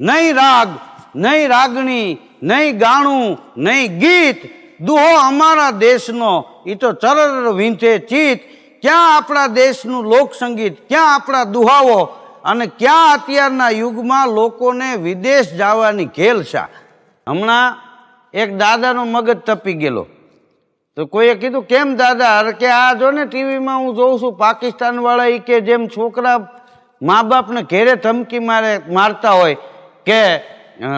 નહીં રાગ, નહીં રાગણી, નહીં ગાણું, નહીં ગીત. દુહો અમારા દેશનો એ તો ચરર વિંધે ચિત. ક્યાં આપણા દેશનું લોકસંગીત, ક્યાં આપણા દુહાઓ? અને ક્યાં અત્યારના યુગમાં લોકોને વિદેશ જવાની ઘેલસા હમણાં એક દાદાનો મગજ તપી ગયેલો. તો કોઈએ કીધું, કેમ દાદા? અરે કે આ જો ને ટીવીમાં હું જોઉં છું, પાકિસ્તાનવાળા એ કે જેમ છોકરા મા બાપને ઘેરે ધમકી મારે, મારતા હોય કે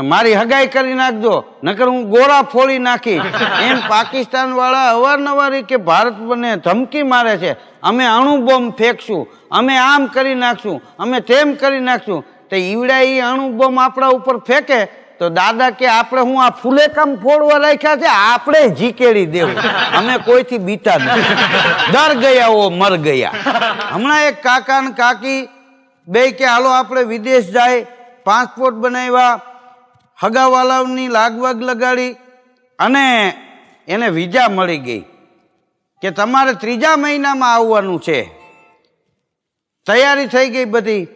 મારી હગાઈ કરી નાખજો, નકર હું ગોળા ફોડી નાખી એમ પાકિસ્તાન વાળા અવારનવાર કે, ભારત બને ધમકી મારે છે. અમે અણુબોમ્બ ફેંકશું. અમે આમ કરી નાખશું. અમે તેમ કરી નાખશું. તો ઈવડા ઈ અણુબોમ્બ આપણા ઉપર ફેંકે, તો દાદા કે, આપણે હું આ ફૂલેકામ ફોડવા રાખ્યા છે, આપણે જીકેડી દેવું. અમે કોઈથી બીતા નથી. ડર ગયા ઓ, મર ગયા. હમણાં એક કાકા ને કાકી બે કે, હાલો, આપણે વિદેશ જાય. પાસપોર્ટ બનાવ્યા, હગાવાલાઓની લાગવાગ લગાડી અને એને વિઝા મળી ગઈ કે તમારે ત્રીજા મહિનામાં આવવાનું છે. તૈયારી થઈ ગઈ બધી.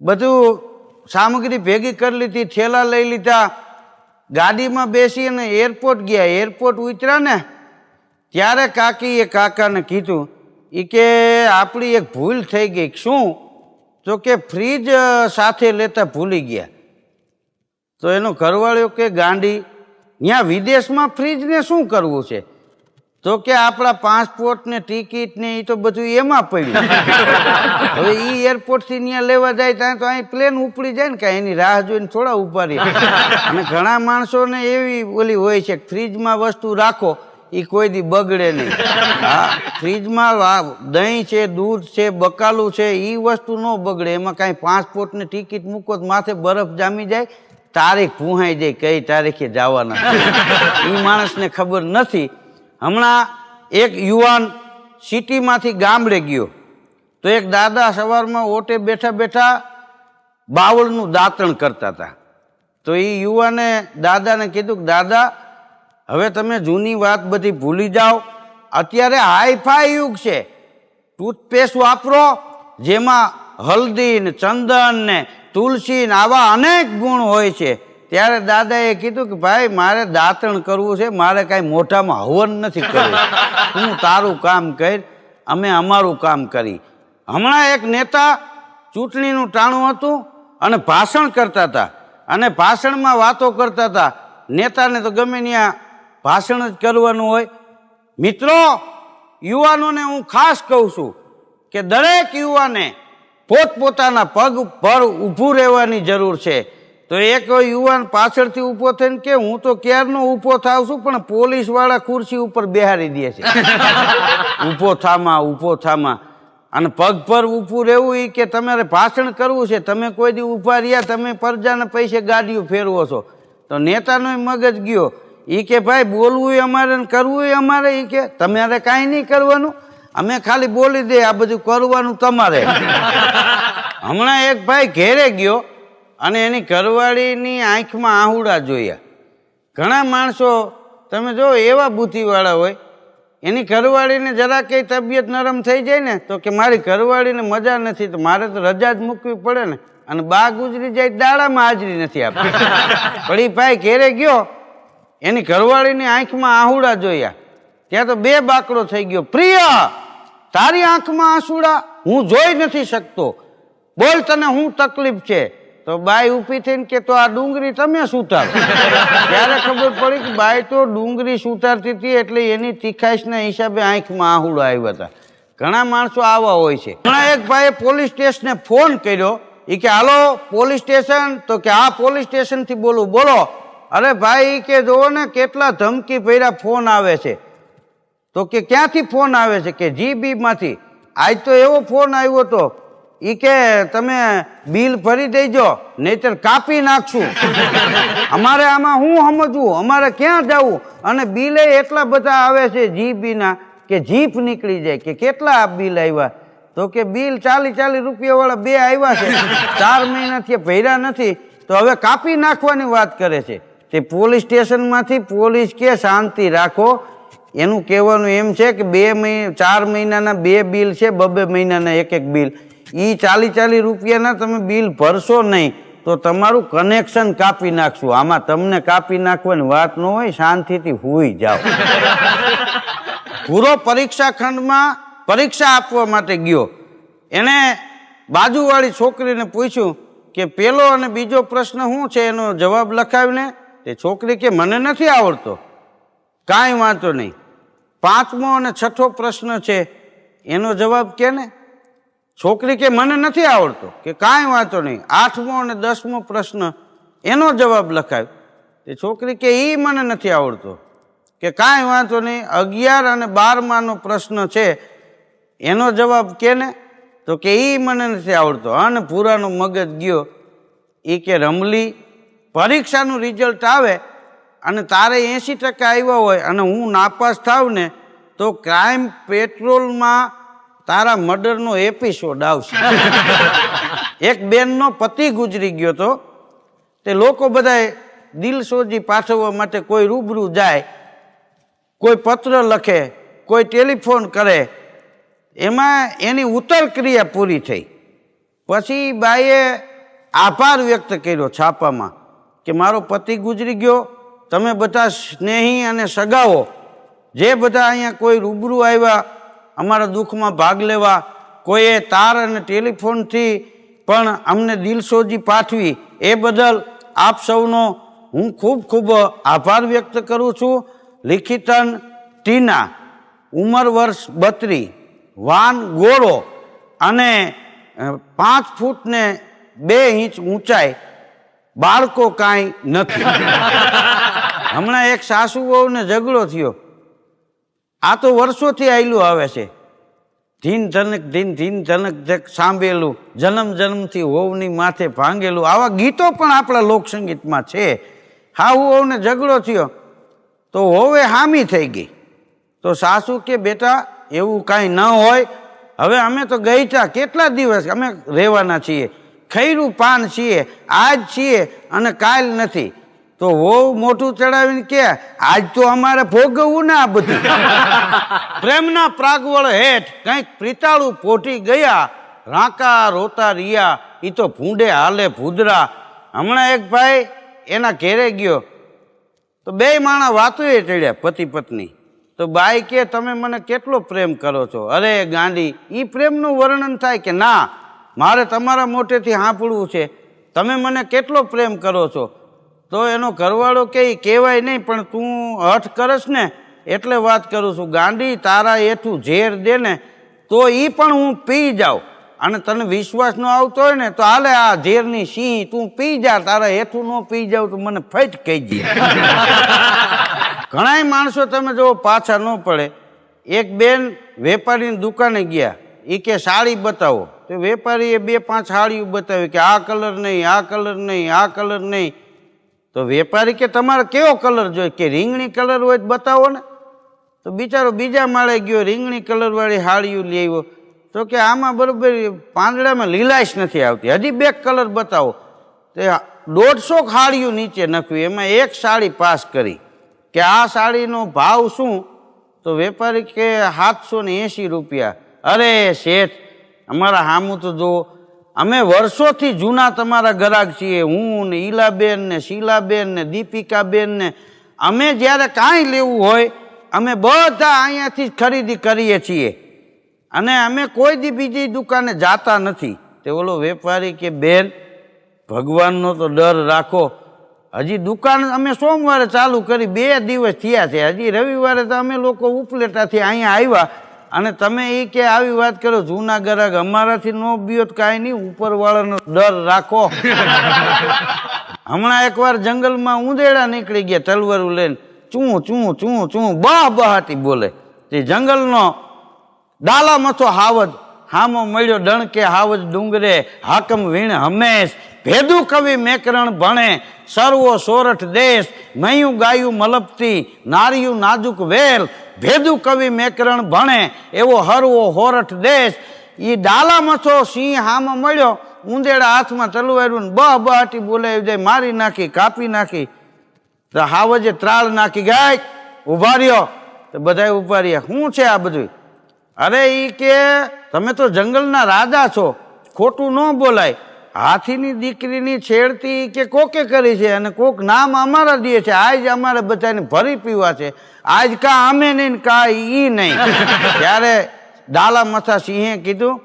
બધું સામગ્રી ભેગી કરી લીધી, થેલા લઈ લીધા. ગાડીમાં બેસી અને એરપોર્ટ ગયા. એરપોર્ટ ઉતર્યા ને, ત્યારે કાકીએ કાકાને કીધું એ કે આપણી એક ભૂલ થઈ ગઈ. શું? તો કે ફ્રીજ સાથે લેતા ભૂલી ગયા. તો એનો ઘરવાળ્યો કે ગાંડી ત્યાં વિદેશમાં ફ્રીજને શું કરવું છે? તો કે આપણા પાસપોર્ટ ને ટિકિટ ને એ તો બધું એમાં પડ્યું. હવે એ એરપોર્ટથી ત્યાં લેવા જાય ત્યાં તો અહીં પ્લેન ઉપડી જાય ને કાંઈ એની રાહ જોઈને થોડા ઊભા રહે. અને ઘણા માણસોને એવી ઓલી હોય છે કે ફ્રીજમાં વસ્તુ રાખો એ કોઈ દી બગડે નહીં. હા, ફ્રીજમાં દહીં છે, દૂધ છે, બકાલું છે એ વસ્તુ ન બગડે. એમાં કાંઈ પાસપોર્ટ ને ટિકિટ મૂકો તો માથે બરફ જામી જાય, તારીખ પૂહાઈ જાય કઈ તારીખે જવાના એ માણસને ખબર નથી. હમણાં એક યુવાન સિટીમાંથી ગામડે ગયો. તો એક દાદા સવારમાં ઓટે બેઠા બેઠા બાવળનું દાંતણ કરતા હતા. તો એ યુવાને દાદાને કીધું કે, દાદા હવે તમે જૂની વાત બધી ભૂલી જાઓ. અત્યારે હાઈફાઈ યુગ છે. ટૂથપેસ્ટ વાપરો, જેમાં હલ્દી ને ચંદન ને તુલસી ને આવા અનેક ગુણ હોય છે. ત્યારે દાદાએ કીધું કે, ભાઈ, મારે દાંતણ કરવું છે, મારે કાંઈ મોઢામાં હવન નથી કરવું. તું તારું કામ કર, અમે અમારું કામ કરી. હમણાં એક નેતા ચૂંટણીનું ટાણું હતું અને ભાષણ કરતા હતા. અને ભાષણમાં વાતો કરતા હતા. નેતાને તો ગમે ત્યાં ભાષણ જ કરવાનું હોય. મિત્રો યુવાનોને હું ખાસ કહું છું કે દરેક યુવાને પોતપોતાના પગ પર ઊભું રહેવાની જરૂર છે. તો એક યુવાન પાછળથી ઊભો થઈને કે હું તો ક્યારનો ઊભો થાવ છું પણ પોલીસવાળા ખુરશી ઉપર બેહારી દે છે. ઊભો થામાં ઊભો થામાં. અને પગ પર ઊભું રહેવું એ કે તમારે ભાષણ કરવું છે. તમે કોઈ દી ઊભા રહ્યા તમે પરજાના પૈસે ગાડીઓ ફેરવો છો. તો નેતાનો મગજ ગયો. એ કે ભાઈ બોલવું અમારે ને કરવું અમારે. એ કે તમારે કાંઈ નહીં કરવાનું. અમે ખાલી બોલી દે આ બધું કરવાનું તમારે. હમણાં એક ભાઈ ઘેરે ગયો અને એની ઘરવાળીની આંખમાં આહુડા જોયા. ઘણા માણસો તમે જો એવા બુદ્ધિવાળા હોય. એની ઘરવાળીને જરા કંઈ તબિયત નરમ થઈ જાય ને તો કે મારી ઘરવાળીને મજા નથી તો મારે તો રજા જ મૂકવી પડે ને. અને બા ગુજરી જાય દાડામાં હાજરી નથી આપતી. પણ એ ભાઈ ઘેરે ગયો એની ઘરવાળીની આંખમાં આહુડા જોયા. ત્યાં તો બે બાકડો થઈ ગયો. પ્રિય, તારી આંખમાં આંસુડા? હું જોઈ નથી શકતો. બોલ તને હું તકલીફ છે. તો બાઈ ઊભી થઈને કે, તો આ ડુંગળી તમે સુતારો. ત્યારે ખબર પડી કે બાઈ તો ડુંગળી સુતારતી હતી એટલે એની તીખાશના હિસાબે આંખમાં આહુડા આવ્યા હતા. ઘણા માણસો આવા હોય છે. ઘણા એક ભાઈએ પોલીસ સ્ટેશને ફોન કર્યો. એ કે, હાલો, પોલીસ સ્ટેશન. તો કે આ પોલીસ સ્ટેશનથી બોલું. બોલો. અરે ભાઈ, કે જુઓ ને, કેટલા ધમકી ભર્યા ફોન આવે છે. તો કે ક્યાંથી ફોન આવે છે? કે જીબીમાંથી. આજ તો એવો ફોન આવ્યો હતો એ કે તમે બિલ ભરી દેજો, નહીતર કાપી નાખશું. અમારે આમાં હું સમજવું? અમારે ક્યાં જવું? અને બિલે એટલા બધા આવે છે જીબીના કે જીપ નીકળી જાય. કે કેટલા બિલ આવ્યા તો કે બિલ ચાલી ચાલી રૂપિયાવાળા બે આવ્યા છે. ચાર મહિનાથી ભર્યા નથી. તો હવે કાપી નાખવાની વાત કરે છે. તે પોલીસ સ્ટેશનમાંથી પોલીસ કે શાંતિ રાખો. એનું કહેવાનું એમ છે કે બે મહિના ચાર મહિનાના બે બિલ છે બબે મહિનાના એક એક બિલ. એ ચાલી ચાલી રૂપિયાના તમે બિલ ભરશો નહીં, તો તમારું કનેક્શન કાપી નાખશું. આમાં તમને કાપી નાખવાની વાત ન હોય, શાંતિથી હોઈ જાઓ. પૂરો પરીક્ષા ખંડમાં પરીક્ષા આપવા માટે ગયો. એણે બાજુવાળી છોકરીને પૂછ્યું કે પેલો અને બીજો પ્રશ્ન શું છે? એનો જવાબ લખાવીને તે છોકરી કે મને નથી આવડતો. કાંઈ વાંધો નહીં. પાંચમો અને છઠ્ઠો પ્રશ્ન છે, એનો જવાબ કે ને? છોકરી કે મને નથી આવડતો, કે કાંઈ વાંધો નહીં. આઠમો અને દસમો પ્રશ્ન, એનો જવાબ લખાય. તે છોકરી કે એ મને નથી આવડતો, કે કાંઈ વાંધો નહીં. અગિયાર અને બારમાનો પ્રશ્ન છે, એનો જવાબ કે ને? તો કે એ મને નથી આવડતો. અને પૂરાનો મગજ ગયો. એ કે રમલી પરીક્ષાનું રિઝલ્ટ આવે અને તારે એંસી ટકા આવ્યા હોય અને હું નાપાસ થાવ ને તો ક્રાઇમ પેટ્રોલમાં તારા મર્ડરનો એપિસોડ આવશે. એક બેનનો પતિ ગુજરી ગયો તો તે લોકો બધાએ દિલસોજી પાઠવવા માટે કોઈ રૂબરૂ જાય કોઈ પત્ર લખે કોઈ ટેલિફોન કરે એમાં એની ઉત્તર ક્રિયા પૂરી થઈ. પછી બાઈએ આભાર વ્યક્ત કર્યો છાપામાં. કે મારો પતિ ગુજરી ગયો, તમે બધા સ્નેહી અને સગાઓ, જે બધા અહીંયા કોઈ રૂબરૂ આવ્યા, અમારા દુઃખમાં ભાગ લેવા, કોઈએ તાર અને ટેલિફોનથી પણ અમને દિલસોજી પાઠવી, એ બદલ આપ સૌનો હું ખૂબ ખૂબ આભાર વ્યક્ત કરું છું. લિખિતન ટીના, ઉંમર વર્ષ બત્રી, વાન ગોળો અને પાંચ ફૂટને બે ઇંચ ઊંચાઈ બાળકો કાંઈ નથી. હમણાં એક સાસુ વહુને ઝઘડો થયો. આ તો વર્ષોથી આયલું આવે છે. ધીન ધનક, ધીન ધીન ધનક ધક સાંભેલું, જન્મ જન્મથી હોવની માથે ભાંગેલું. આવા ગીતો પણ આપણા લોકસંગીતમાં છે. હાહુ હોવને ઝઘડો થયો. તો હોવે હામી થઈ ગઈ. તો સાસુ કે, બેટા, એવું કાંઈ ન હોય. હવે અમે તો ગઈઠા. કેટલા દિવસ? અમે રહેવાના છીએ. ખૈરું પાન છીએ આજ છીએ અને કાલ નથી. તો હોવ મોટું ચડાવીને કે આજ તો અમારે ભોગવવું ને આ બધું. પ્રેમના પ્રાગવળ હેઠ કંઈક પ્રિતાળું પોટી ગયા રાંકા રોતા રિયા એ તો ભૂંડે હાલે ભૂદરા. હમણાં એક ભાઈ એના ઘેરે ગયો. તો બે માણા વાતોએ ચડ્યા પતિ પત્ની. તો બાઈ કે તમે મને કેટલો પ્રેમ કરો છો? અરે ગાંડી એ પ્રેમનું વર્ણન થાય કે ના મારે તમારા મોટેથી સાંભળવું છે. તમે મને કેટલો પ્રેમ કરો છો? તો એનો ઘરવાળો કે કહેવાય નહીં પણ તું હઠ કરસ ને એટલે વાત કરું છું. ગાંડી તારા એઠું ઝેર દે ને તો એ પણ હું પી જાઉં. અને તને વિશ્વાસ ન આવતો હોય ને તો હાલે આ ઝેરની સિંહ તું પી જા તારા હેઠું ન પી જાવ તો મને ફટ કહી દે. ઘણાય માણસો તમે જો પાછા ન પડે. એક બેન વેપારીની દુકાને ગયા. એ કે સાડી બતાવો. તો વેપારીએ બે પાંચ હાળીયું બતાવ્યું કે આ કલર નહીં, આ કલર નહીં, આ કલર નહીં. તો વેપારી કે તમારે કેવો કલર જોઈએ? કે રીંગણી કલર હોય બતાવો ને. તો બિચારો બીજા માળે ગયો, રીંગણી કલરવાળી સાડીઓ લઈ આવ્યો. તો કે આમાં બરાબર પાંદડામાં લીલાશ નથી આવતી. હજી બે કલર બતાવો. તે દોઢસો સાડીઓ નીચે નખ્યું. એમાં એક સાડી પાસ કરી. કે આ સાડીનો ભાવ શું? તો વેપારી કે સાતસો ને એંશી રૂપિયા. અરે શેઠ અમારા હામું તો જો, અમે વર્ષોથી જૂના તમારા ગ્રાહક છીએ. હું ને ઈલાબેન ને શીલાબેન ને દીપિકાબેન ને, અમે જ્યારે કાંઈ લેવું હોય, અમે બધા અહીંયાથી જ ખરીદી કરીએ છીએ. અને અમે કોઈ દી બીજી દુકાને જાતા નથી. તે ઓલો વેપારી કે, બેન, ભગવાનનો તો ડર રાખો. હજી દુકાન અમે સોમવારે ચાલુ કરી બે દિવસ થયા છે. હજી રવિવારે તો અમે લોકો ઉપલેટાથી અહીંયા આવ્યા. અને તમે એ કે આવી વાત કરો, જૂના ગ્રાહક અમારાથી નો બીઓ કાંઈ નહીં, ઉપરવાળાનો ડર રાખો. હમણાં એકવાર જંગલમાં ઉંદેડા નીકળી ગયા, તલવારું લઈને. ચું ચું ચું ચું, બહ બહાટી બોલે. તે જંગલનો ડાલા મથો હાવજ, હામો મળ્યો ડણકે હાવજ ડુંગરે, હાકમ વીણ હમેશ. ભેદુ કવિ મેકરણ ભણે, સર્વો સોરઠ દેશ, મયું ગાયું મલપતી, નારિયું નાજુક વેલ. ભેદુ કવિ મેકરણ ભણે એવો હરવો હોરઠ દેશ. એ ડાલા મથો સિંહ હામાં મળ્યો ઉંદેડા હાથમાં તલવાર્યું ને બહ બહાટી બોલાવી જાય મારી નાખી, કાપી નાખી. તો હાવજે ત્રાળ નાખી ગાય ઊભા રહ્યો. તો બધાય ઊભા રહ્યા. શું છે આ બધું અરે એ કે, તમે તો જંગલના રાજા છો. ખોટું ન બોલાય. હાથીની દીકરીની છેડતી કે કોકે કરી છે અને કોક નામ અમારા દે છે. આજ અમારે બધાને ભરી પીવા છે. આજ કા અમે નહીં કા ઈ નહીં. ત્યારે ડાલા મથા સિંહે કીધું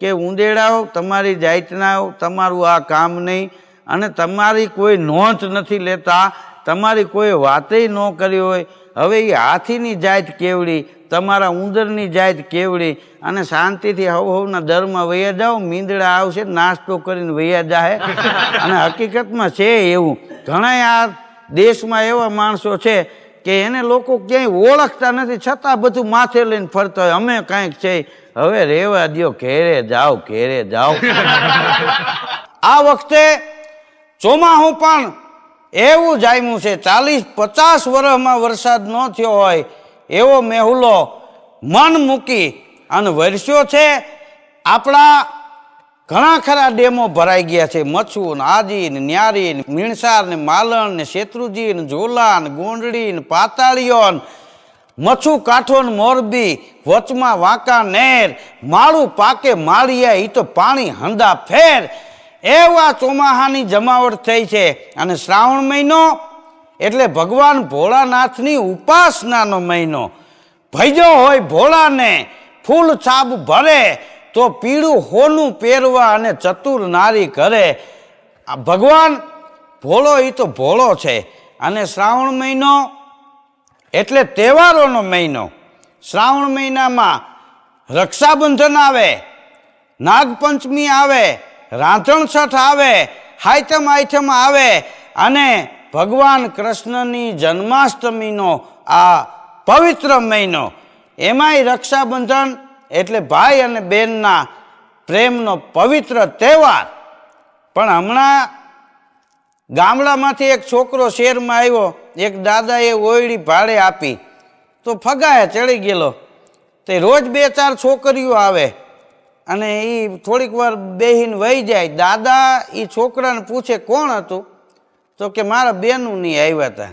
કે ઉંદેડાઓ, તમારી જાતનાઓ, તમારું આ કામ નહીં અને તમારી કોઈ નોંધ નથી લેતા, તમારી કોઈ વાતેય ન કરી હોય. હવે એ હાથીની જાત કેવડી? તમારા ઉંદરની જાત કેવડી અને શાંતિથી હવ હવના દરમાં વૈયા જાઓ, મીંદડા આવશે, નાસ્તો કરીને વૈયા જાહે. અને હકીકતમાં છે એવું ઘણા આ દેશમાં એવા માણસો છે કે એને લોકો ક્યાંય ઓળખતા નથી, છતાં બધું માથે લઈને ફરતા હોય. અમે કાંઈક છે, હવે રેવા દ્યો, ઘેરે જાઓ ઘેરે જાઓ. આ વખતે ચોમાહું પણ એવું જામ્યું છે. ચાલીસ પચાસ વર્ષમાં વરસાદ ન થયો હોય એવો મેહુલો મન મૂકી અને વરસ્યો છે. આપણા ઘણા ખરા ડેમો ભરાઈ ગયા છે. મચ્છુ ને આજી ને ન્યારી ને મીણસાર ને માલણ ને શેત્રુજી ને ઝોલા ને ગોંડળી ને પાતાળીઓ ને મચ્છુ કાંઠો ને મોરબી, વચમાં વાંકા નેર, માળું પાકે માળિયા એ તો પાણી હંદા ફેર. એવા ચોમાહાની જમાવટ થઈ છે અને શ્રાવણ મહિનો એટલે ભગવાન ભોળાનાથની ઉપાસનાનો મહિનો. ભૈજો હોય ભોળાને, ફૂલ છાબ ભરે, તો પીળું હોનું પહેરવા અને ચતુર નારી કરે આ ભગવાન ભોળો એ તો ભોળો છે. અને શ્રાવણ મહિનો એટલે તહેવારોનો મહિનો. શ્રાવણ મહિનામાં રક્ષાબંધન આવે, નાગપંચમી આવે, રાંધણ છઠ આવે, હાઈતમ આઈથમ આવે અને ભગવાન કૃષ્ણની જન્માષ્ટમીનો આ પવિત્ર મહિનો, એમાંય રક્ષાબંધન એટલે ભાઈ અને બહેનના પ્રેમનો પવિત્ર તહેવાર. પણ હમણાં ગામડામાંથી એક છોકરો શહેરમાં આવ્યો, એક દાદાએ ઓયડી ભાડે આપી. તો ફગાએ ચડી ગયેલો. તે રોજ બે ચાર છોકરીઓ આવે અને એ થોડીક વાર બેહીન વહી જાય. દાદા એ છોકરાને પૂછે કોણ હતું? તો કે મારા બેનું નહીં આવ્યા હતા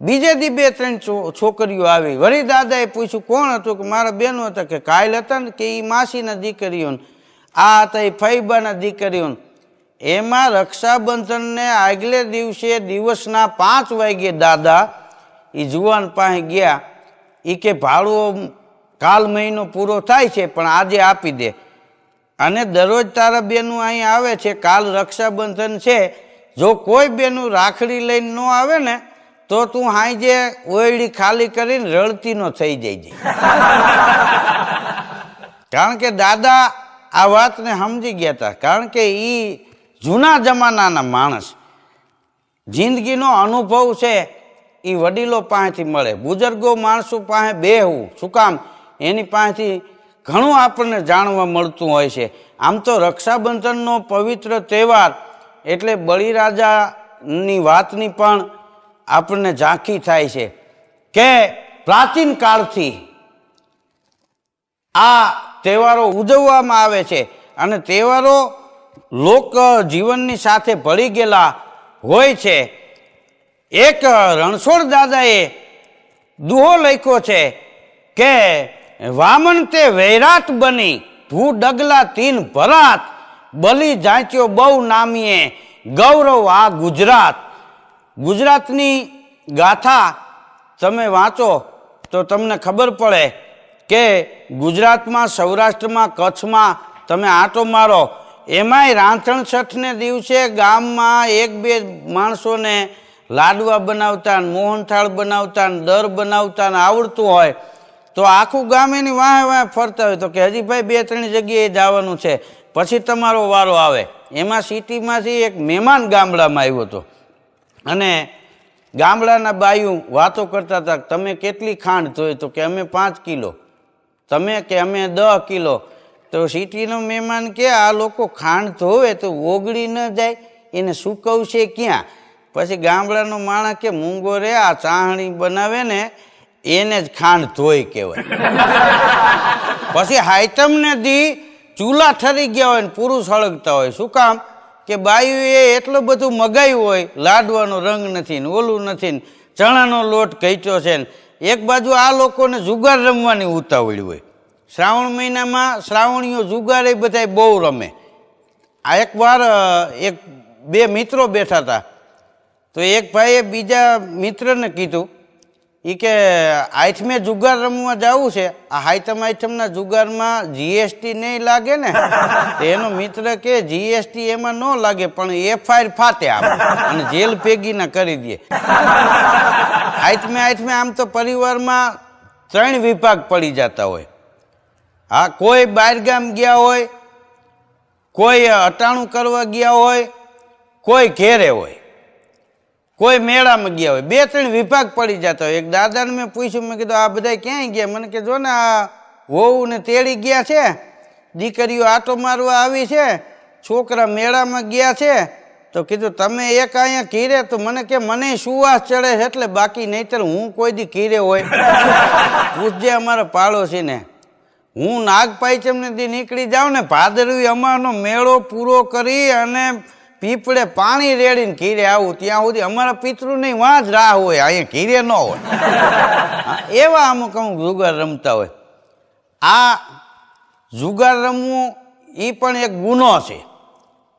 બીજે દી બે ત્રણ છોકરીઓ આવી. વળી દાદાએ પૂછ્યું, કોણ હતું? કે મારા બેનો હતા કે કાયલ હતા ને કે એ માસીના દીકરીઓને. આ હતા એ ફૈબાના દીકરીઓને. એમાં રક્ષાબંધનને આગલે દિવસે દિવસના પાંચ વાગ્યે દાદા એ જુવાન પાસે ગયા. એ કે, ભાડું કાલ મહિનો પૂરો થાય છે, પણ આજે આપી દે. અને દરરોજ તારા બેનું અહીં આવે છે, કાલ રક્ષાબંધન છે જો કોઈ બેનું રાખડી લઈને ન આવે ને, તો તું હાંજે ઓયડી ખાલી કરીને રડતી નો થઈ જાય કારણ કે દાદા આ વાતને સમજી ગયા હતા કારણ કે એ જૂના જમાનાના માણસ. જિંદગીનો અનુભવ છે એ વડીલો પાસેથી મળે. બુઝુર્ગો માણસો પાસે બેહવું, શું કામ? એની પાસેથી ઘણું આપણને જાણવા મળતું હોય છે. આમ તો રક્ષાબંધનનો પવિત્ર તહેવાર એટલે બળીરાજાની વાતની પણ આપણને ઝાંખી થાય છે કે પ્રાચીન કાળથી આ તહેવારો ઉજવવામાં આવે છે અને તહેવારો લોક જીવનની સાથે ભળી ગયેલા હોય છે. એક રણછોડ દાદાએ દુહો લખ્યો છે કે વામન તે વૈરાટ બની ભૂ ડગલા તીન ભરાત બલી જાંચ્યો બહુ નામીએ. ગૌરવ આ ગુજરાત. ગુજરાતની ગાથા તમે વાંચો તો તમને ખબર પડે કે ગુજરાતમાં, સૌરાષ્ટ્રમાં, કચ્છમાં તમે આંટો મારો. એમાંય રાંધણ છઠને દિવસે ગામમાં એક બે માણસોને લાડવા બનાવતા મોહનથાળ બનાવતા દર બનાવતા આવડતું હોય તો આખું ગામ એની વાહે વાહે ફરતા હોય. તો કે હજી ભાઈ બે ત્રણ જગ્યાએ જવાનું છે. પછી તમારો વારો આવે. એમાં સિટીમાંથી એક મહેમાન ગામડામાં આવ્યો હતો. અને ગામડાના બાયું વાતો કરતા હતા તમે કેટલી ખાંડ જોઈ તો કે અમે પાંચ કિલો. તમે કે અમે દસ કિલો. તો સિટીનો મહેમાન કે આ લોકો ખાંડ ધોવે તો ઓગળી ન જાય, એને સૂકવશે ક્યાં? પછી ગામડાનો માણસ કે મૂંગો રે, આ ચાહણી બનાવે ને, એને જ ખાંડ ધોઈ કહેવાય. પછી હાઈતમને દી ચૂલા ઠરી ગયા હોય ને પુરુષ હળગતા હોય. શું કામ? કે બાયુએ એટલું બધું મગાવ્યું હોય, લાડવાનો રંગ નથી ને ઓલું નથી ને ચણાનો લોટ કઈચો છે ને, એક બાજુ આ લોકોને જુગાર રમવાની ઉતાવળી હોય. શ્રાવણ મહિનામાં શ્રાવણીઓ જુગાર એ બધા બહુ રમે. આ એકવાર એક બે મિત્રો બેઠા હતા તો એક ભાઈએ બીજા મિત્રને કીધું એ કે આઠમે જુગાર રમવા જવું છે. આ હાઈતમ આઈટમના જુગારમાં જીએસટી નહીં લાગે ને એનો મિત્ર કે જીએસટી એમાં ન લાગે, પણ એફઆઈઆર ફાટે આપ અને જેલ ભેગી ના કરી દે. આઠમે આઠમે આમ તો પરિવારમાં ત્રણ વિભાગ પડી જતા હોય. હા, કોઈ બહારગામ ગયા હોય, કોઈ અટાણું કરવા ગયા હોય, કોઈ ઘેરે હોય. કોઈ મેળામાં ગયા હોય બે ત્રણ વિભાગ પડી જતા હોય. એક દાદાને મેં પૂછ્યું મેં કીધું આ બધા ક્યાંય ગયા? મને કે જો ને આ વહુ ને તેડી ગયા છે દીકરીઓ આટો મારવા આવી છે છોકરા મેળામાં ગયા છે. તો કીધું તમે એક અહીંયા કીરે તો મને કે મને સુવાસ ચડે છે એટલે બાકી નહીતર હું કોઈ દી કીરે હોય. પૂછજે અમારા પાડોશીને. હું નાગપાંચમને દી નીકળી જાઉં ને ભાદરવી અમારનો મેળો પૂરો કરી અને પીપળે પાણી રેડીને ઘીરે આવું, ત્યાં સુધી અમારા પિતૃ વાં જ રાહ હોય અહીંયા ઘીરે ન હોય. એવા અમુક અમુક જુગાર રમતા હોય. આ જુગાર રમવું એ પણ એક ગુનો છે.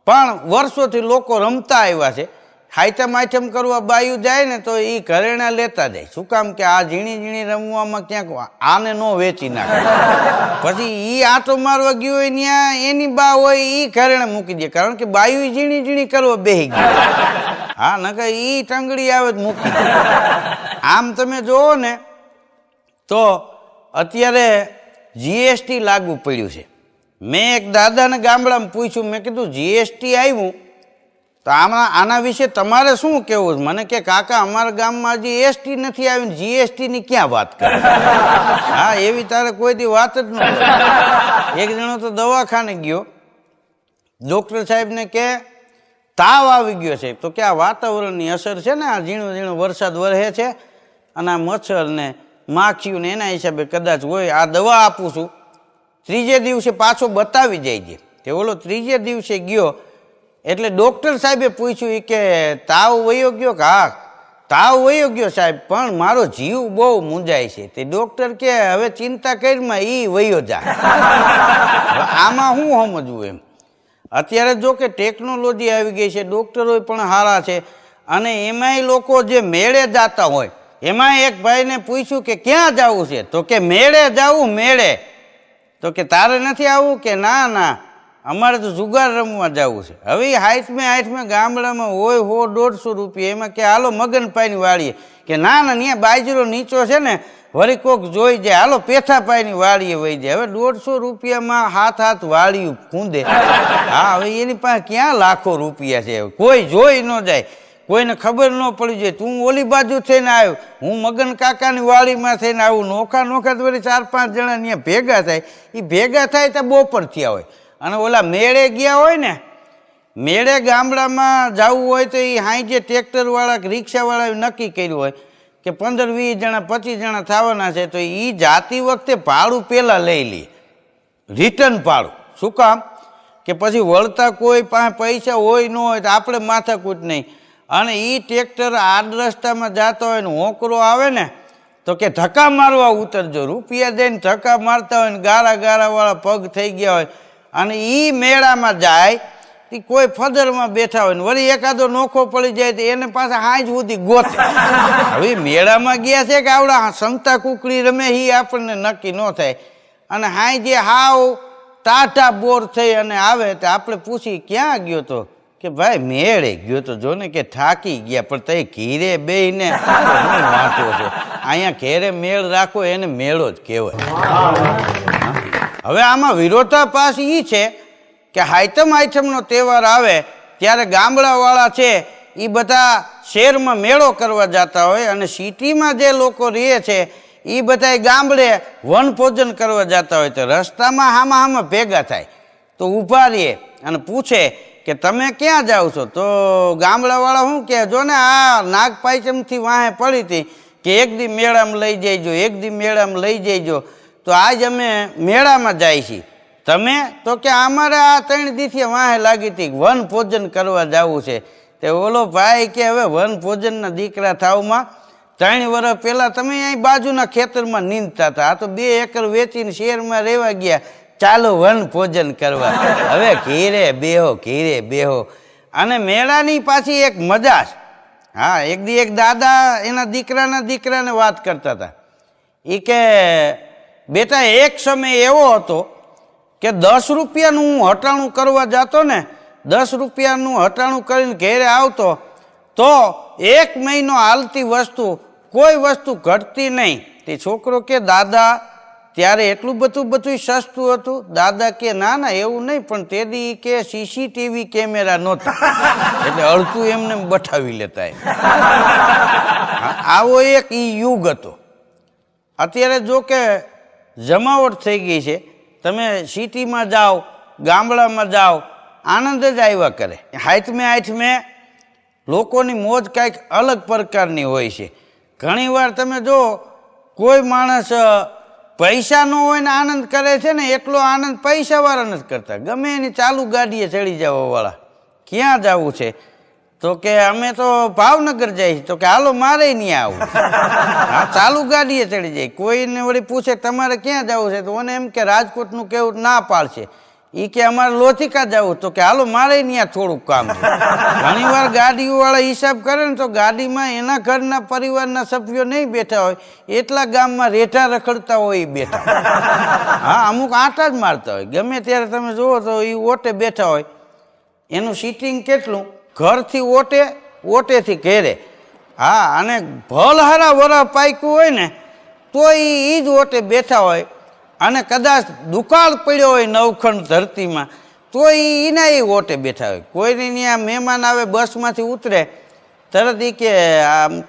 પણ વર્ષોથી લોકો રમતા આવ્યા છે. હાઈટમ આઈટમ કરવા બાયું જાય ને તો એ ઘરેણા લેતા જાય. શું કામ કે આ ઝીણી ઝીણી રમવામાં ક્યાંક આને ન વેચી નાખે. પછી એ આટો મારવા ગયો હોય ત્યાં એની બા હોય એ ઘરેણા મૂકી દે. કારણ કે બાયું ઝીણી ઝીણી કરવા બેહી ગઈ. હા નકર એ ટંગડી આવે જ મૂકી આમ તમે જુઓ ને, તો અત્યારે જીએસટી લાગુ પડ્યું છે. મેં એક દાદાને ગામડામાં પૂછ્યું, મેં કીધું જીએસટી આવ્યું? તો આમાં આના વિશે તમારે શું કહેવું મને કે કાકા અમારા ગામમાં હજી એસટી નથી આવી ને જીએસટીની ક્યાં વાત કરે? હા એવી તારે કોઈ દી વાત જ ન એક જણો તો દવાખાને ગયો. ડૉક્ટર સાહેબને કે તાવ આવી ગયો છે. તો કે આ વાતાવરણની અસર છે ને આ ઝીણો ઝીણો વરસાદ વરહે છે અને આ મચ્છર ને માખીઓ ને એના હિસાબે કદાચ હોય આ દવા આપું છું. ત્રીજે દિવસે પાછો બતાવી જાય છે. તે ઓલો ત્રીજે દિવસે ગયો એટલે ડૉક્ટર સાહેબે પૂછ્યું કે, તાવ વયો ગયો કે હા? તાવ વયો ગયો સાહેબ, પણ મારો જીવ બહુ મૂંઝાય છે. તે ડૉક્ટર કે, હવે ચિંતા કરીમાં એ વયો જા. આમાં શું સમજવું એમ? અત્યારે જો કે ટેકનોલોજી આવી ગઈ છે ડૉક્ટરો પણ સારા છે. અને એમાંય લોકો જે મેળે જાતા હોય એમાં એક ભાઈને પૂછ્યું કે, ક્યાં જવું છે? તો કે, મેળે જવું, મેળે. તો કે, તારે નથી આવવું કે, ના ના. અમારે તો જુગાર રમવા જવું છે. હવે હાઈટમે હાઈટમે ગામડામાં હોય, હો, દોઢસો રૂપિયા. એમાં કે હાલો મગનપાઈની વાળીએ કે ના ના ત્યાં બાજરો નીચો છે ને, વળી કોક જોઈ જાય, હાલો પેથાપાઈની વાળીએ વહી જાય. હવે દોઢસો રૂપિયામાં હાથ હાથ વાળ્યું ખૂંદે. હા, હવે એની પાસે ક્યાં લાખો રૂપિયા છે? કોઈ જોઈ ન જાય. કોઈને ખબર ન પડી જાય. તું ઓલી બાજુ થઈને આવ્યો. હું મગન કાકાની વાડીમાં થઈને આવું. નોખા નોખા તો ચાર પાંચ જણા ત્યાં ભેગા થાય. એ ભેગા થાય તો બપોરથી હોય. અને ઓલા મેળે ગયા હોય ને, મેળે ગામડામાં જવું હોય તો એ હાઈ જે ટ્રેક્ટરવાળા કે રિક્ષાવાળાએ નક્કી કર્યું હોય કે પંદર, વીસ જણા, પચીસ જણા થવાના છે તો એ જાતી વખતે ભાડું પહેલાં લઈ લે. રિટર્ન ભાડું. શું કામ? કે પછી વળતા કોઈ પાસે પૈસા હોય ન હોય તો આપણે માથાકૂટ નહીં. અને એ ટ્રેક્ટર આડ રસ્તામાં જતો હોય ને, હોકરો આવે ને, તો કે ધક્કા મારવા ઉતરજો. રૂપિયા દઈને ધક્કા મારતા હોય ને, ગારા ગારાવાળા પગ થઈ ગયા હોય. અને એ મેળામાં જાય તે કોઈ ફદરમાં બેઠા હોય ને, વળી એકાદો નોખો પડી જાય તો એને પાસે હાંજ સુધી ગોતે. હવે મેળામાં ગયા છે કે આવડા સંતા કુકડી રમે એ આપણને નક્કી ન થાય. અને હાઈ જે હાવ ટાટા બોર થઈ અને આવે તો આપણે પૂછી, ક્યાં ગયો તો? કે, ભાઈ, મેળે ગયો તો જો ને કે થાકી ગયા, પણ તઈ ઘીરે બેહીને વાંચો છે. અહીંયા ઘેરે મેળ રાખો, એને મેળો જ કહેવાય. હવે આમાં વિરોધાભાસ એ છે કે હાઈટમ આઇટમનો તહેવાર આવે ત્યારે ગામડાવાળા છે એ બધા શહેરમાં મેળો કરવા જતા હોય અને સિટીમાં જે લોકો રહે છે એ બધા ગામડે વનભોજન કરવા જતા હોય તો રસ્તામાં હામાં હામાં ભેગા થાય. તો ઊભા રહીએ અને પૂછે કે તમે ક્યાં જાઓ છો? તો ગામડાવાળા શું કહે જો ને, આ નાગપાયચમથી વાહે પડી હતી કે એક દી મેળામાં લઈ જઈજો, એક દી મેળામાં લઈ જઈજો. તો આજ અમે મેળામાં જાય છીએ. તમે? તો કે અમારે આ ત્રણ દીથી વાહે લાગી હતી વન ભોજન કરવા જવું છે. તે ઓલો ભાઈ કે હવે વન ભોજનના દીકરા થાવમાં ત્રણ વર્ષ પહેલાં તમે અહીં બાજુના ખેતરમાં નીંદતા હતા. આ તો બે એકર વેચીને શહેરમાં રહેવા ગયા. ચાલો વન ભોજન કરવા. હવે ઘીરે બેહો ઘીરે બેહો. અને મેળાની પાછી એક મજા છે. હા, એક દી એક દાદા એના દીકરાના દીકરાને વાત કરતા હતા. એ કે બેટા, એક સમય એવો હતો કે દસ રૂપિયાનું હું હટાણું કરવા જતો ને, દસ રૂપિયાનું હટાણું કરીને ઘેરે આવતો, તો એક મહિનો હાલતી વસ્તુ, કોઈ વસ્તુ ઘટતી નહીં. તે છોકરો કે, દાદા, ત્યારે એટલું બધું બધું સસ્તું હતું? દાદા કે, ના ના, એવું નહીં, પણ તે દી કે સીસીટીવી કેમેરા નહોતા. એટલે અડધું એમને બઠાવી લેતા આવો એક ઈ યુગ હતો. અત્યારે જો કે જમાવટ થઈ ગઈ છે. તમે સિટીમાં જાઓ, ગામડામાં જાઓ, આનંદ જ આવ્યા કરે. હાથમે હાથમે લોકોની મોજ કાંઈક અલગ પ્રકારની હોય છે. ઘણીવાર તમે જો, કોઈ માણસ પૈસા ન હોય ને આનંદ કરે છે ને એટલો આનંદ પૈસાવાળા નથી કરતા. ગમે એની ચાલુ ગાડીએ ચડી જવાવાળા ક્યાં જવું છે? તો કે અમે તો ભાવનગર જઈ તો કે હાલો, મારે નહીં આવું. હા, ચાલુ ગાડીએ ચડી જાય. કોઈને વળી પૂછે, તમારે ક્યાં જવું છે? તો ઓને એમ કે, રાજકોટનું કેવું ના પાડશે. એ કે, અમારે લોથિકા જવું. તો કે, હાલો, મારે ત્યાં થોડુંક કામ છે. ઘણીવાર ગાડીઓવાળા હિસાબ કરે ને તો ગાડીમાં એના ઘરના પરિવારના સભ્યો નહીં બેઠા હોય. એટલા ગામમાં રેઠા રખડતા હોય એ બેઠા હા, અમુક આંટા જ મારતા હોય. ગમે ત્યારે તમે જુઓ તો એ ઓટે બેઠા હોય. એનું સીટિંગ કેટલું? ઘરથી ઓટે, ઓટેથી ઘેરે. હા, અને ભલહારા વરા પાક્યું હોય ને તો એ જ ઓટે બેઠા હોય. અને કદાચ દુકાળ પડ્યો હોય નવખંડ ધરતીમાં તો એના એ ઓટે બેઠા હોય. કોઈને ત્યાં મહેમાન આવે બસમાંથી ઉતરે, તરત એ કે, આમ,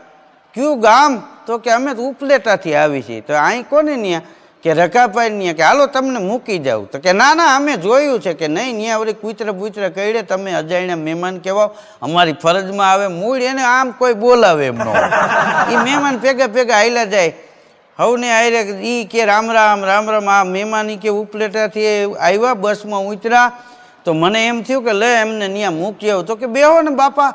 કયું ગામ? તો કે, અમે ઉપલેટાથી આવી છીએ. તો અહીં કોને ત્યાં કે રકાભાઈ ત્યાં કે હાલો તમને મૂકી જાઉં. તો કે ના ના અમે જોયું છે કે નહીં ત્યાં વળી કુતરે બૂતરા કહીડે તમે અજાણ્યા મહેમાન કહેવાઓ અમારી ફરજમાં આવે મૂળ એને આમ કોઈ બોલાવે એમ ન એ મહેમાન ભેગા ભેગા હાલ્યા જાય. હવને આયરે એ કે રામ રામ રામ રામ આ મહેમાન કે ઉપલેટાથી આવ્યા બસમાં ઉતર્યા. તો મને એમ થયું કે લે એમને ત્યાં મૂકી આવું. તો કે બેહો ને બાપા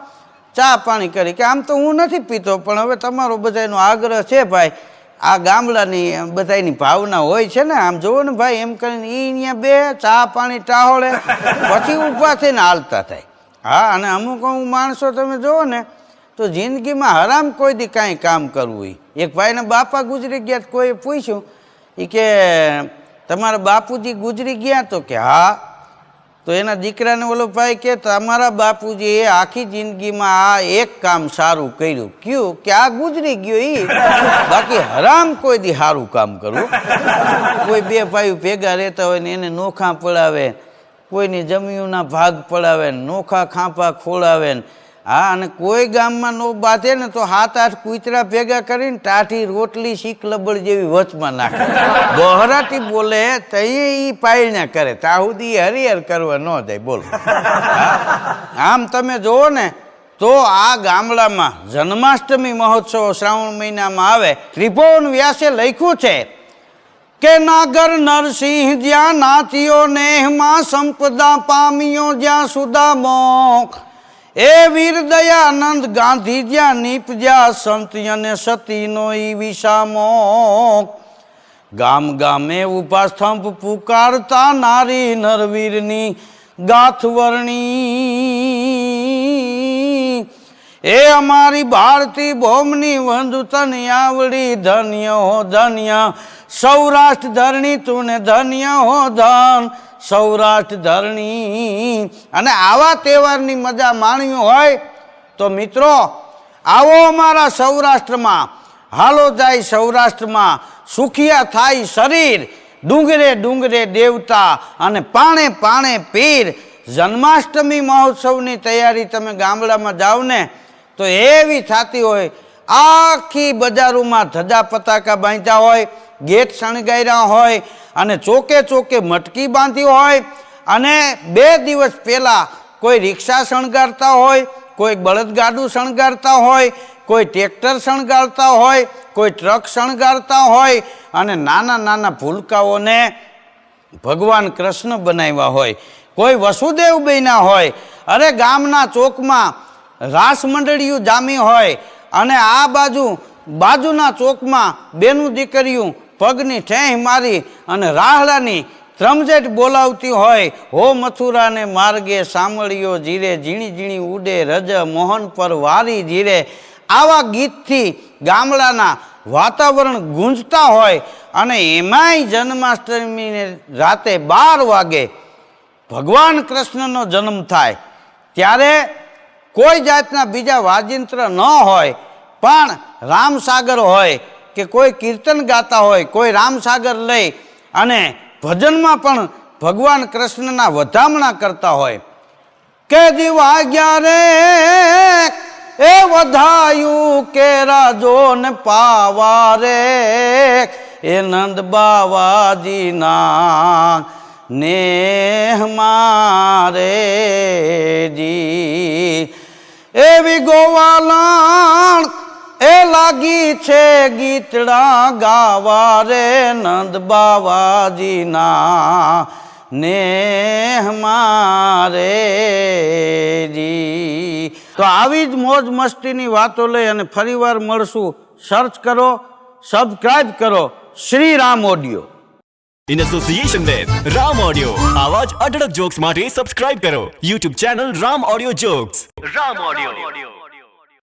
ચા પાણી કરી. કે આમ તો હું નથી પીતો પણ હવે તમારો બધાનો આગ્રહ છે ભાઈ. આ ગામડાની બધાની ભાવના હોય છે ને, આમ જુઓ ને ભાઈ, એમ કરીને એ અહીંયા બે ચા પાણી ટાહોળે, પછી ઊભા થઈને હાલતા થાય હા, અને અમુક અમુક માણસો તમે જુઓ ને, તો જિંદગીમાં હરામ કોઈ દી કાંઈ કામ કરવું. એક ભાઈના બાપા ગુજરી ગયા તો કોઈએ પૂછ્યું એ કે, તમારા બાપુજી ગુજરી ગયા તો કે, હા તો એના દીકરાને ઓલો ભાઈ કે, તમારા બાપુજીએ આખી જિંદગીમાં આ એક કામ સારું કર્યું. કયું? કે આ ગુજરી ગયો ઈ. બાકી હરામ કોઈ દી સારું કામ કરવું કોઈ બે ભાઈ ભેગા રહેતા હોય ને એને નોખા પડાવે, કોઈની જમીનના ભાગ પડાવે, નોખા ખાંપા ખોળાવે ને હા, અને કોઈ ગામમાં નો બાંધે ને તો હાથ આઠ કૂતરા ભેગા કરીને ટાઠી રોટલી, શીખ, લબડ જેવી વચમાં નાખે. બહરાટી બોલે, તઈએ ઈ પાયણ્યા કરે. તાહુદી હરિહર કરવા ન જાય. બોલો. આમ તમે જુઓ ને, તો આ ગામડામાં જન્માષ્ટમી મહોત્સવ શ્રાવણ મહિનામાં આવે, ત્રિભુવન વ્યાસે લખ્યું છે કે નાગર નરસિંહ જ્યાં નાચ્યો નેહમાં સંપદા પામ્યો જ્યાં સુદામો એ વીર દયાનંદ ગાંધી જ્યાં નીપજ્યા સંત અને સતીનો ઈ વિસામો. ગામ ગામે ઊભા સ્તંભ પુકારતા નારી નરવીરની ગાથવરણી એ અમારી ભારતી ભોમની વંધુ તન આવડી ધન્ય હો ધન્ય. સૌરાષ્ટ્ર ધરણી તું ધન્ય હો ધન. સૌરાષ્ટ્ર ધરણી. અને આવા તહેવારની મજા માણવી હોય તો મિત્રો, આવો અમારા સૌરાષ્ટ્રમાં. હાલો જાય સૌરાષ્ટ્રમાં. સુખિયા થાય શરીર. ડુંગરે ડુંગરે દેવતા અને પાણે પાણે પીર. જન્માષ્ટમી મહોત્સવની તૈયારી તમે ગામડામાં જાઓ ને તો એવી થતી હોય આખી બજારોમાં ધજા પતાકા બાંધ્યા હોય, ગેટ શણગાર્યા હોય અને ચોકે ચોકે મટકી બાંધી હોય અને બે દિવસ પહેલાં કોઈ રિક્ષા શણગારતા હોય, કોઈ બળદગાડું શણગારતા હોય, કોઈ ટ્રેક્ટર શણગારતા હોય, કોઈ ટ્રક શણગારતા હોય અને નાના નાના ભૂલકાઓને ભગવાન કૃષ્ણ બનાવ્યા હોય, કોઈ વસુદેવ બન્યા હોય, અરે ગામના ચોકમાં રાસ મંડળીયું જામી હોય અને આ બાજુ, બાજુના ચોકમાં બેનું દીકરીયું પગની ઠેહ મારી અને રાહડાની ત્રમજેટ બોલાવતી હોય, હો મથુરાને માર્ગે સાંભળ્યો જીરે, ઝીણી ઝીણી ઉડે, રજ મોહન પર વારી જીરે આવા ગીતથી ગામડાના વાતાવરણ ગુંજતા હોય અને એમાંય જન્માષ્ટમીને રાતે બાર વાગે ભગવાન કૃષ્ણનો જન્મ થાય. ત્યારે કોઈ જાતના બીજા વાજિંત્ર ન હોય, પણ રામસાગર હોય કે કોઈ કીર્તન ગાતા હોય, કોઈ રામસાગર લઈ અને ભજનમાં પણ ભગવાન કૃષ્ણના વધામણા કરતા હોય. કે દિવાગ્યા રે, એ વધાયું કે રાજો ને પાવા રે, એ નંદ બાવાજીના નેહ મારે જી. એવી ગોવાલણ, એ લાગી છે ગીતડા ગાવા રે નંદ બાવાજીના, નેહ હમારે તો આવી જ મોજ મસ્તીની વાતો લઈ અને ફરીવાર મળશું. સર્ચ કરો સબસ્ક્રાઈબ કરો. Shri Ram audio. In association with Ram Audio. આવા જ અઢળક જોક્સ માટે સબસ્ક્રાઇબ કરો YouTube channel Ram audio jokes Ram audio